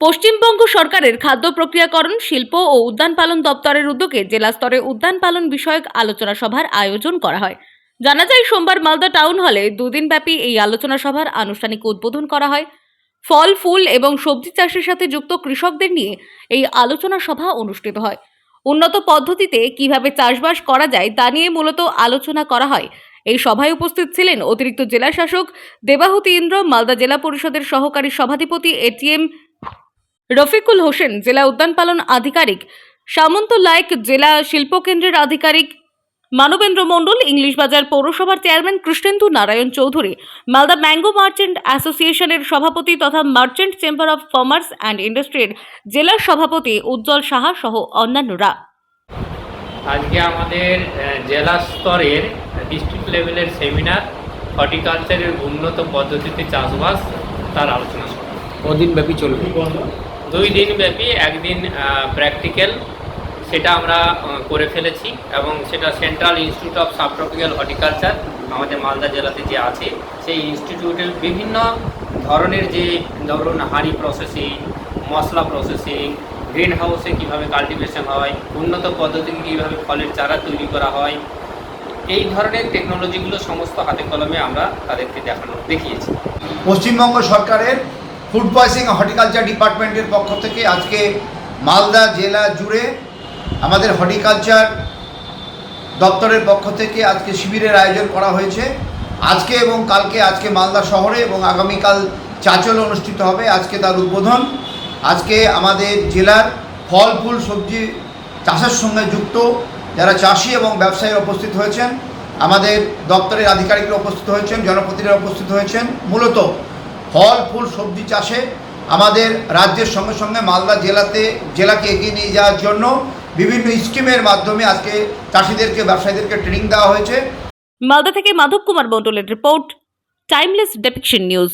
পশ্চিমবঙ্গ সরকারের খাদ্য প্রক্রিয়াকরণ, শিল্প ও উদ্যান পালন দপ্তরের উদ্যোগে জেলা স্তরে উদ্যান পালন বিষয়ক আলোচনা সভার আয়োজন করা হয়। জানা যায়, সোমবার মালদা টাউন হলে দুদিনব্যাপী এই আলোচনা সভার আনুষ্ঠানিক উদ্বোধন করা হয়। ফল, ফুল এবং সবজি চাষের সাথে যুক্ত কৃষকদের নিয়ে এই আলোচনা সভা অনুষ্ঠিত হয়। উন্নত পদ্ধতিতে কীভাবে চাষবাস করা যায় তা নিয়ে মূলত আলোচনা করা হয়। এই সভায় উপস্থিত ছিলেন অতিরিক্ত জেলা শাসক দেবাহুতি ইন্দ্র, মালদা জেলা পরিষদের সহকারী সভাধিপতি এটিএম রফিকুল হোসেন জেলা উদ্যান পালন আধিকারিক। সামন্ত লাইক জেলা শিল্পকেন্দ্রের আধিকারিক। মানবেন্দ্র মণ্ডল ইংলিশ বাজার পৌরসভার chairman Krishnendu Narayan Chowdhury. Malda mango merchant অ্যাসোসিয়েশনের সভাপতি তথা merchant chamber of commerce and ইন্ডাস্ট্রির জেলা সভাপতি উজ্জ্বল সাহা সহ অন্যান্যরা। আজকে আমাদের জেলা স্তরের ডিস্ট্রিক্ট লেভেলের সেমিনার হর্টিকালচারের উন্নত পদ্ধতিতে চাষবাস তার আলোচনা কদিন ব্যাপী চলবে? দুই দিন ব্যাপী একদিন প্র্যাকটিক্যাল সেটা আমরা করে ফেলেছি এবং সেটা central institute of subtropical horticulture আমাদের মালদা জেলাতে যে আছে, সেই ইনস্টিটিউটের বিভিন্ন ধরনের যে ধরুন হাঁড়ি প্রসেসিং মশলা প্রসেসিং গ্রিন হাউসে কীভাবে কাল্টিভেশন হয়, উন্নত পদ্ধতিতে কীভাবে ফলের চারা তৈরি করা হয়, এই ধরনের টেকনোলজিগুলো সমস্ত হাতে কলমে আমরা তাদেরকে দেখানো, দেখিয়েছি। পশ্চিমবঙ্গ সরকারের ফুড পয়সিং হর্টিকালচার ডিপার্টমেন্টের পক্ষ থেকে আজকে মালদা জেলা জুড়ে আমাদের হর্টিকালচার দপ্তরের পক্ষ থেকে আজকে শিবিরের আয়োজন করা হয়েছে। আজকে এবং কালকে আজকে মালদা শহরে এবং আগামীকাল চাচল অনুষ্ঠিত হবে আজকে তার উদ্বোধন। আজকে আমাদের জেলার ফল, ফুল, সবজি চাষের সঙ্গে যুক্ত যারা চাষি এবং ব্যবসায়ীরা উপস্থিত হয়েছেন, আমাদের দপ্তরের আধিকারিকরা উপস্থিত হয়েছেন, জনপ্রতিনিধিরা উপস্থিত হয়েছেন। মূলত ফল, ফুল, সবজি চাষে আমাদের রাজ্যের সঙ্গে সঙ্গে মালদা জেলাতে, জেলাকে এগিয়ে নিয়ে যাওয়ার জন্য বিভিন্ন স্কিমের মাধ্যমে আজকে চাষিদেরকে, ব্যবসায়ীদেরকে ট্রেনিং দেওয়া হয়েছে। মালদা থেকে মাধব কুমার মণ্ডলের রিপোর্ট, টাইমলেস ডেপিকশন নিউজ।